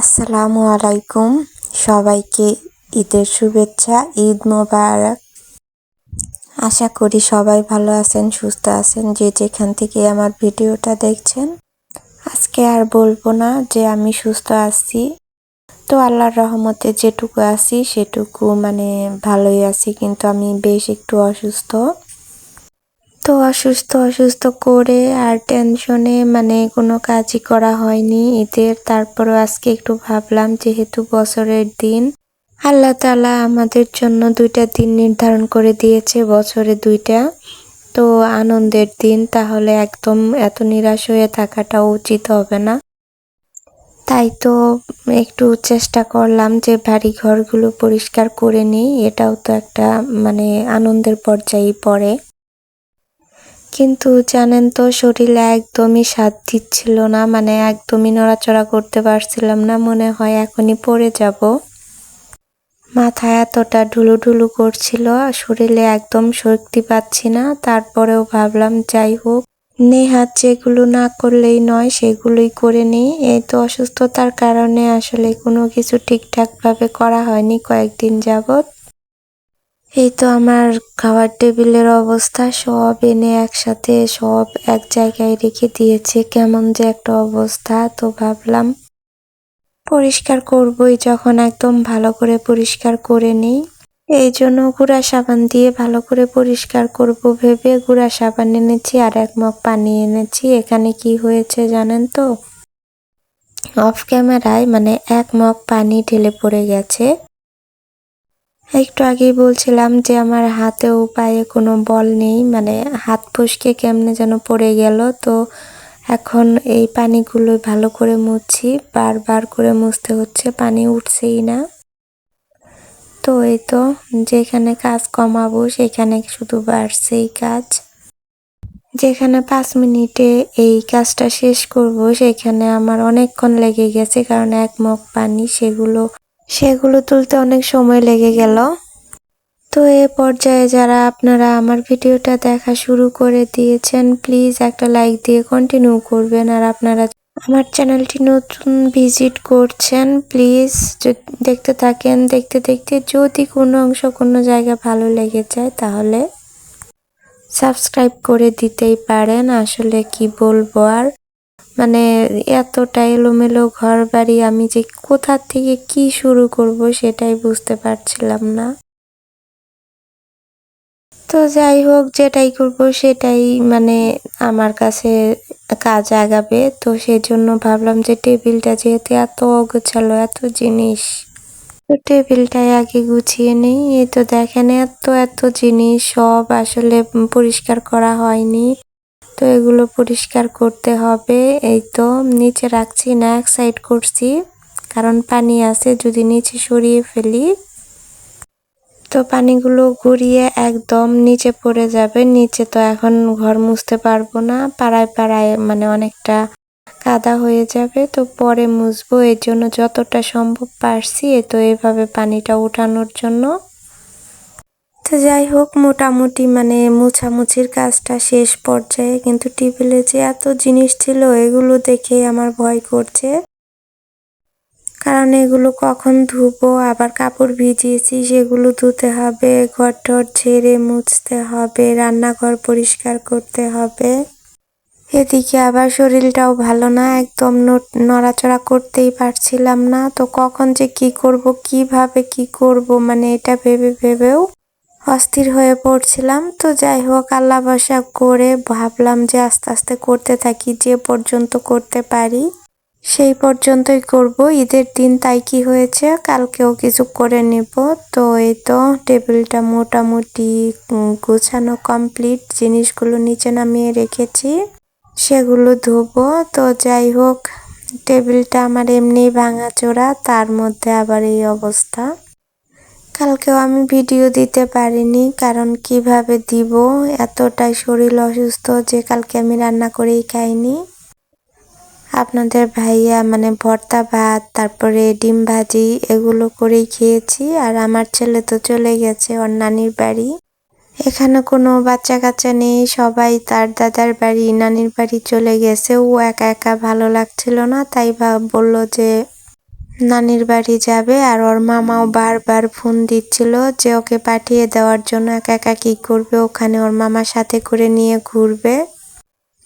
আসসালামু আলাইকুম। সবাইকে ঈদের শুভেচ্ছা, ঈদ মোবারক। আশা করি সবাই ভালো আছেন, সুস্থ আছেন, যে যেখান থেকে আমার ভিডিওটা দেখছেন। আজকে আর বলব না যে আমি সুস্থ আছি। তো আল্লাহর রহমতে যেটুকু আছি, সেটুকু মানে ভালোই আছি, কিন্তু আমি বেশ একটু অসুস্থ। তো অসুস্থ অসুস্থ করে আর টেনশনে মানে কোনো কাজই করা হয়নি। ঈদের তারপরও আজকে একটু ভাবলাম যেহেতু বছরের দিন, আল্লাহ তালা আমাদের জন্য দুইটা দিন নির্ধারণ করে দিয়েছে, বছরে দুইটা। তো আনন্দের দিন, তাহলে একদম এত নিরাশ হয়ে থাকাটা উচিত হবে না। তাই তো একটু চেষ্টা করলাম যে বাড়ি ঘরগুলো পরিষ্কার করে নিই, এটাও তো একটা মানে আনন্দের পর্যায়ে পড়ে। কিন্তু জানেন তো, শরীরে একদমই স্বাদ দিচ্ছিল না মানে একদমই নড়াচড়া করতে পারছিলাম না, মনে হয় এখনই পড়ে যাব। মাথা এতটা ঢুলু ঢুলু করছিল, শরীরে একদম শক্তি পাচ্ছি না, তারপরেও ভাবলাম, যাই হোক, নেহাত যেগুলো না করলেই নয়, সেগুলোই করে নিই। এই তো অসুস্থতার কারণে আসলে কোনো কিছু ঠিকঠাকভাবে করা হয়নি কয়েকদিন যাবত এই তো আমার খাবার টেবিলের অবস্থা। সব এনে একসাথে সব এক জায়গায় রেখে দিয়েছে। কেমন যে একটা অবস্থা, তো ভাবলাম পরিষ্কার করবই, যখন একদম ভালো করে পরিষ্কার করে নিই। এই জন্য গুঁড়া সাবান দিয়ে ভালো করে পরিষ্কার করব ভেবে গুঁড়া সাবান এনেছি আর এক মগ পানি এনেছি। এখানে কি হয়েছে জানেন তো? অফ ক্যামেরায় মানে এক মগ পানি ঢেলে পড়ে গেছে। একটু আগেই বলছিলাম যে আমার হাতেও পায়ে কোনো বল নেই মানে হাত ফসকে কেমনে যেন পড়ে গেল। তো এখন এই পানিগুলো ভালো করে মুছছি, বারবার করে মুছতে হচ্ছে, পানি উঠছেই না। তো এই তো, যেখানে কাজ কমাবো সেখানে শুধু বাড়ছেই কাজ। যেখানে পাঁচ মিনিটে এই কাজটা শেষ করব সেখানে আমার অনেকক্ষণ লেগে গেছে, কারণ এক মগ পানি সেগুলো সেগুলো তুলতে অনেক সময় লেগে গেল। তো এ পর্যায়ে যারা আপনারা আমার ভিডিওটা দেখা শুরু করে দিয়েছেন প্লিজ একটা লাইক দিয়ে কন্টিনিউ করবেন। আর আপনারা আমার চ্যানেলটি নতুন ভিজিট করছেন প্লিজ দেখতে থাকেন, দেখতে দেখতে যদি কোনো অংশ কোনো জায়গা ভালো লেগে যায়, তাহলে সাবস্ক্রাইব করে দিতেই পারেন। আসলে কি বলব আর মানে এতটা এলোমেলো ঘর বাড়ি আমি যে কোথা থেকে কি শুরু করব সেটাই বুঝতে পারছিলাম না। তো যাই হোক, যেটাই করব সেটাই মানে আমার কাছে কাজ আগাবে। তো সেজন্য ভাবলাম যে টেবিলটা যেহেতু এত অগোছালো, এত জিনিস, তো টেবিলটাই আগে গুছিয়ে নেই। এই তো দেখেন, এত এত জিনিস সব আসলে পরিষ্কার করা হয়নি। তো এগুলো পরিষ্কার করতে হবে। এই তো নিচে রাখছি, না, এক সাইড করছি। কারণ পানি আছে, যদি নিচে সরিয়ে ফেলি, তো পানিগুলো ঘুরিয়ে একদম নিচে পড়ে যাবে। নিচে তো এখন ঘর মুছতে পারব না, পাড়ায় পাড়ায় মানে অনেকটা কাদা হয়ে যাবে। তো পরে মুছবো, এর জন্য যতটা সম্ভব পারছি তো এভাবে পানিটা উঠানোর জন্য। তো যাই হোক, মোটামুটি মানে মুছামুছির কাজটা শেষ পর্যায়ে কিন্তু টিভিলে যে এত জিনিস ছিল এগুলো দেখে আমার ভয় করছে। কারণ এগুলো কখন ধুবো, আবার কাপড় ভিজিয়েছি, সেগুলো ধুতে হবে ঘর টর ঝেড়ে মুছতে হবে, রান্নাঘর পরিষ্কার করতে হবে। এদিকে আবার শরীরটাও ভালো না, একদম নড়াচড়া করতেই পারছিলাম না। তো কখন যে কি করব, কীভাবে কি করব মানে এটা ভেবে ভেবেও অস্থির হয়ে পড়ছিলাম। তো যাই হোক, আল্লাহ বসা করে ভাবলাম যে আস্তে আস্তে করতে থাকি, যে পর্যন্ত করতে পারি সেই পর্যন্তই করব। ঈদের দিন তাই কি হয়েছে, কালকেও কিছু করে নেব। তো এই তো টেবিলটা মোটামুটি গোছানো কমপ্লিট জিনিসগুলো নিচে নামিয়ে রেখেছি, সেগুলো ধোবো। তো যাই হোক, টেবিলটা আমার এমনি ভাঙাচোরা, তার মধ্যে আবার এই অবস্থা। কালকেও আমি ভিডিও দিতে পারিনি, কারণ কীভাবে দিব? এতটাই শরীর অসুস্থ যে কালকে আমি রান্না করেই খাইনি। আপনাদের ভাইয়া মানে ভর্তা ভাত, তারপরে ডিম ভাজি এগুলো করেই খেয়েছি, আর আমার ছেলে তো চলে গেছে ওর নানির বাড়ি। এখানে কোনো বাচ্চা কাচ্চা নেই, সবাই তার দাদার বাড়ি, নানির বাড়ি চলে গেছে। ও একা একা ভালো লাগছিল না, তাই বলল যে নানির বাড়ি যাবে আর ওর মামাও বারবার ফোন দিচ্ছিল যে ওকে পাঠিয়ে দেওয়ার জন্য একা একা কি করবে, ওখানে ওর মামার সাথে করে নিয়ে ঘুরবে।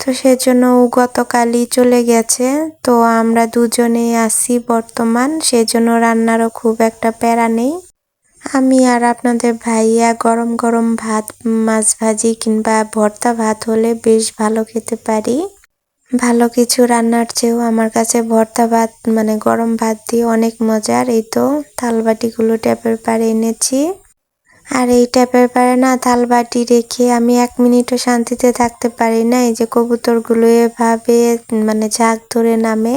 তো সেজন্য ও গতকালই চলে গেছে। তো আমরা দুজনেই আছি বর্তমান, সেজন্য রান্নারও খুব একটা প্যারা নেই। আমি আর আপনাদের ভাইয়া গরম গরম ভাত, মাছ ভাজি কিংবা ভর্তা ভাত হলে বেশ ভালো খেতে পারি। ভালো কিছু রান্নার চেয়েও আমার কাছে ভর্তা ভাত মানে গরম ভাত দিয়ে অনেক মজার এই তো থালবাটিগুলো ট্যাপের পাড়ে এনেছি। আর এই ট্যাপের পাড়ে না থালবাটি রেখে আমি এক মিনিটও শান্তিতে থাকতে পারি না। এই যে কবুতরগুলো এভাবে মানে ঝাঁক ধরে নামে।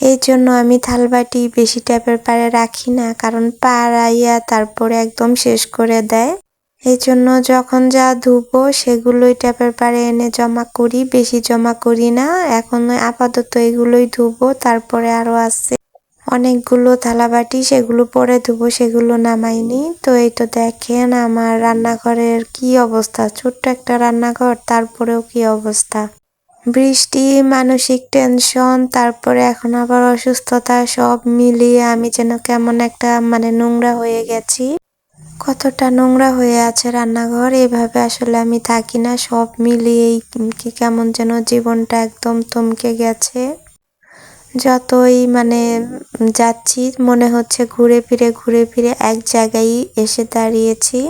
এই জন্য আমি থালবাটি বেশি ট্যাপের পাড়ে রাখি না, কারণ পাড়াইয়া তারপরে একদম শেষ করে দেয়। এই জন্য যখন যা ধুবো সেগুলোই ট্যাপের পাড়ে এনে জমা করি, বেশি জমা করি না। এখন আপাতত এগুলোই ধুবো, তারপরে আরও আছে অনেকগুলো থালাবাটি, সেগুলো পরে ধুবো, সেগুলো নামাইনি তো এই তো দেখেন আমার রান্নাঘরের কি অবস্থা, ছোট্ট একটা রান্নাঘর, তারপরেও কি অবস্থা? বৃষ্টি, মানসিক টেনশন, তারপরে এখন আবার অসুস্থতা, সব মিলিয়ে আমি যেন কেমন একটা মানে নোংরা হয়ে গেছি। কতটা নোংরা হয়ে আছে রান্নাঘর, এভাবে আসলে আমি থাকি না, সব মিলিয়েই কি কেমন যেন জীবনটা একদম থমকে গেছে। যতই মানে যাচ্ছি, মনে হচ্ছে ঘুরে ফিরে ঘুরে ফিরে এক জায়গায় এসে দাঁড়িয়েছি।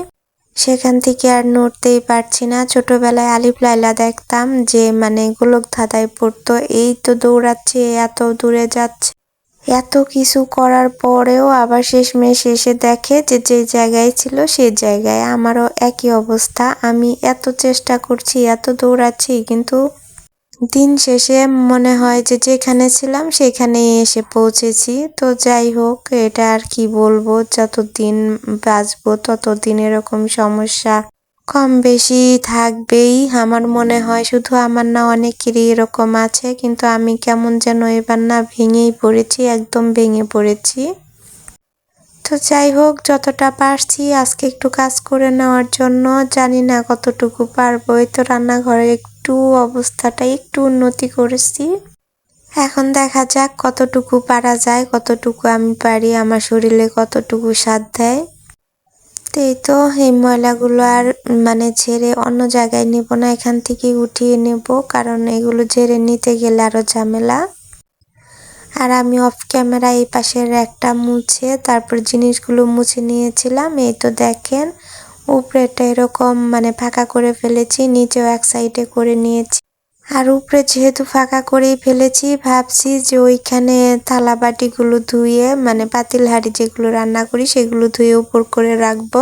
সেখান থেকে আর নড়তেই পারছি না। ছোটবেলায় আলিফ লাইলা দেখতাম যে মানে গোলক ধাঁধায় পড়তো, এই তো দৌড়াচ্ছে, এত দূরে যাচ্ছে। এত কিছু করার পরেও আবার শেষমেশ এসে দেখে যে যে জায়গায় ছিল সে জায়গায়। আমারও একই অবস্থা। আমি এত চেষ্টা করছি, এত দৌড়াচ্ছি, কিন্তু দিন শেষে মনে হয় যে যেখানে ছিলাম সেখানে এসে পৌঁছেছি। তো যাই হোক, এটা আর কি বলব? যতদিন বাঁচবো, ততদিন এরকম সমস্যা কম বেশি থাকবেই। আমার মনে হয় শুধু আমার না, অনেকেরই এরকম আছে। কিন্তু আমি কেমন যেন এবার না ভেঙেই পড়েছি, একদম ভেঙে পড়েছি। তো যাই হোক, যতটা পারছি আজকে একটু কাজ করে নেওয়ার জন্য। জানি না কতটুকু পারব। এই তো রান্নাঘরে একটু অবস্থাটা একটু উন্নতি করেছি। এখন দেখা যাক কতটুকু পারা যায়, কতটুকু আমি পারি। আমার শরীরে কতটুকু স্বাদ দেয়। তো এই তো এই ময়লাগুলো আর মানে ঝেড়ে অন্য জায়গায় নেব না, এখান থেকে উঠিয়ে নেব, কারণ এগুলো ঝেড়ে নিতে গেলে আরও ঝামেলা। আর আমি অফ ক্যামেরা এই পাশের একটা মুছে তারপর জিনিসগুলো মুছে নিয়েছিলাম, এই তো দেখেন উপরেটা এরকম মানে ফাঁকা করে ফেলেছি, নিচেও এক সাইডে করে নিয়েছি। আর উপরে যেহেতু ফাঁকা করেই ফেলেছি, ভাবছি যে ওইখানে থালা বাটিগুলো ধুয়ে মানে পাতিল হাঁড়ি যেগুলো রান্না করি সেগুলো ধুয়ে উপর করে রাখব।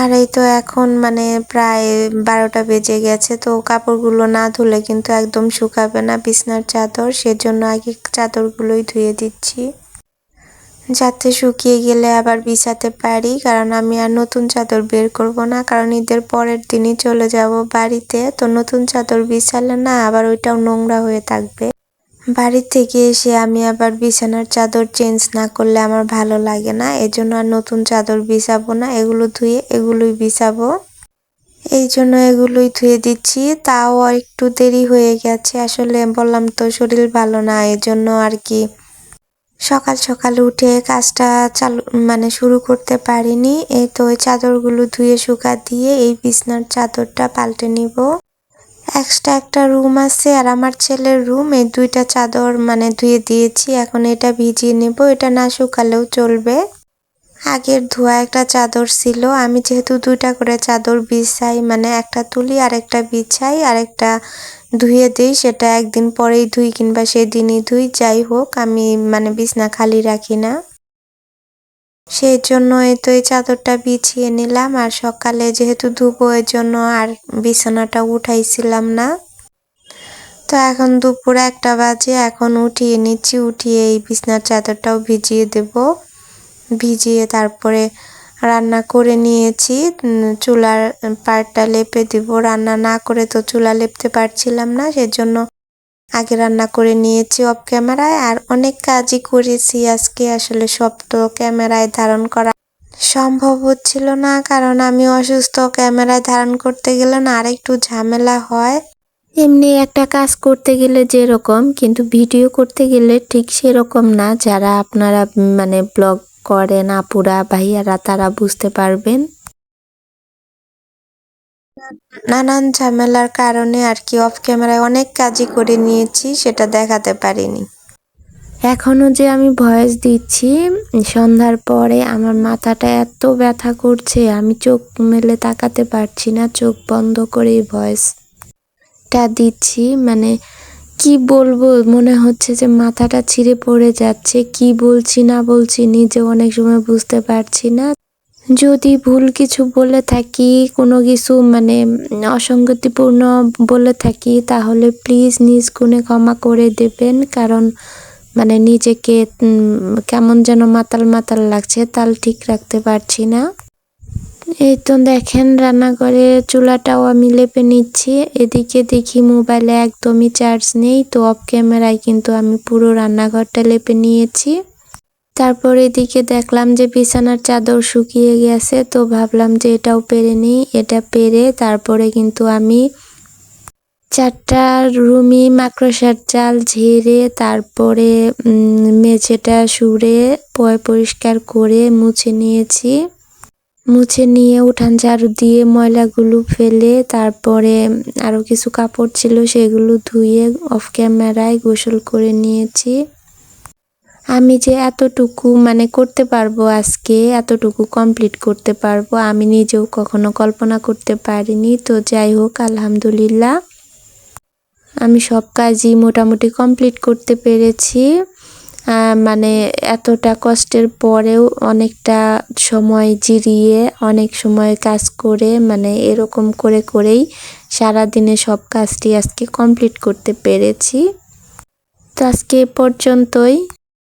আর এই তো এখন মানে প্রায় বারোটা বেজে গেছে, তো কাপড়গুলো না ধুলে কিন্তু একদম শুকাবে না বিছনার চাদর, সেজন্য আগে চাদরগুলোই ধুয়ে দিচ্ছি। যাতে শুকিয়ে গেলে আবার বিছাতে পারি, কারণ আমি আর নতুন চাদর বের করব না, কারণ ঈদের পরের দিনই চলে যাব বাড়িতে। তো নতুন চাদর বিছালে না আবার ওইটাও নোংরা হয়ে থাকবে। বাড়ি থেকে এসে আমি আবার বিছানার চাদর চেঞ্জ না করলে আমার ভালো লাগে না, এজন্য আর নতুন চাদর বিছাবো না, এগুলো ধুয়ে এগুলোই বিছাবো। এই জন্য এগুলোই ধুয়ে দিচ্ছি, তাও একটু দেরি হয়ে গেছে, আসলে বললাম তো শরীর ভালো না, এজন্য আর কি সকাল সকাল উঠে কাজটা চালু মানে শুরু করতে পারিনি। এই তো ওই চাদরগুলো ধুয়ে শুকা দিয়ে এই বিছনার চাদরটা পাল্টে নিব। এক্সট্রা একটা রুম আছে আর আমার ছেলের রুম এই দুইটা চাদর মানে ধুয়ে দিয়েছি, এখন এটা ভিজিয়ে নেব। এটা না শুকালেও চলবে। আগের ধোয়া একটা চাদর ছিল। আমি যেহেতু দুইটা করে চাদর বিছাই মানে একটা তুলি আর একটা বিছাই আর একটা ধুয়ে দিই, সেটা একদিন পরেই ধুই কিংবা সেদিনই ধুই, যাই হোক, আমি মানে বিছনা খালি রাখি না। সেই জন্য এই তো এই চাদরটা বিছিয়ে নিলাম, আর সকালে যেহেতু ধুবো এর জন্য আর বিছানাটা উঠাইছিলাম না। তো এখন দুপুর একটা বাজে, এখন উঠিয়ে নিচ্ছি, উঠিয়ে এই বিছনার চাদরটাও ভিজিয়ে দেব। ভিজিয়ে তারপরে রান্না করে নিয়েছি। চুলার পাড়টা লেপে দিব। রান্না না করে তো চুলা লেপতে পারছিলাম না, সেজন্য আগে রান্না করে নিয়েছি অফ ক্যামেরায়। আর অনেক কাজই করেছি আজকে, আসলে সব তো ক্যামেরায় ধারণ করা সম্ভব হচ্ছিল না, কারণ আমি অসুস্থ। ক্যামেরায় ধারণ করতে গেলে না আরেকটু ঝামেলা হয়। এমনি একটা কাজ করতে গেলে যেরকম, কিন্তু ভিডিও করতে গেলে ঠিক সেরকম না। যারা আপনারা মানে ব্লগ করেন আপুরা ভাইয়ারা তারা বুঝতে পারবেন। নানান ঝামেলার কারণে আর কি অফ ক্যামেরায় অনেক কাজই করে নিয়েছি সেটা দেখাতে পারিনি। এখনও যে আমি ভয়েস দিচ্ছি সন্ধ্যার পরে আমার মাথাটা এত ব্যথা করছে আমি চোখ মেলে তাকাতে পারছি না চোখ বন্ধ করে ভয়েসটা দিচ্ছি মানে কি বলব? মনে হচ্ছে যে মাথাটা ছিঁড়ে পড়ে যাচ্ছে। কি বলছি, না বলছি নিজে অনেক সময় বুঝতে পারছি না। যদি ভুল কিছু বলে থাকি, কোনো কিছু মানে অসঙ্গতিপূর্ণ বলে থাকি, তাহলে প্লিজ নিজ গুণে ক্ষমা করে দেবেন। কারণ মানে নিজেকে কেমন যেন মাতাল মাতাল লাগছে, তাল ঠিক রাখতে পারছি না। এই তো দেখেন রান্নাঘরে চুলাটাও আমি লেপে নিচ্ছি। এদিকে দেখি মোবাইলে একদমই চার্জ নেই, তো অফ ক্যামেরায় কিন্তু আমি পুরো রান্নাঘরটা লেপে নিয়েছি। তারপর এদিকে দেখলাম যে বিছানার চাদর শুকিয়ে গেছে, তো ভাবলাম যে এটাও পেরে নিই। এটা পেরে তারপরে কিন্তু আমি চারটা রুমি মাকড়সার চাল ঝেড়ে তারপরে মেঝেটা সুরে পয় পরিষ্কার করে মুছে নিয়েছি। মুছে নিয়ে উঠান ঝাড়ু দিয়ে ময়লাগুলো ফেলে, তারপরে আরও কিছু কাপড় ছিল সেগুলো ধুয়ে অফ ক্যামেরায় গোসল করে নিয়েছি। আমি যে এতটুকু মানে করতে পারব আজকে, এতটুকু কমপ্লিট করতে পারব, আমি নিজেও কখনো কল্পনা করতে পারিনি। তো যাই হোক, আলহামদুলিল্লাহ। আমি সব কাজই মোটামুটি কমপ্লিট করতে পেরেছি। মানে এতটা কষ্টের পরেও অনেকটা সময় জিরিয়ে, অনেক সময় কাজ করে মানে এরকম করে করেই সারা দিনে সব কাজটি আজকে কমপ্লিট করতে পেরেছি। তো আজকে এ পর্যন্তই।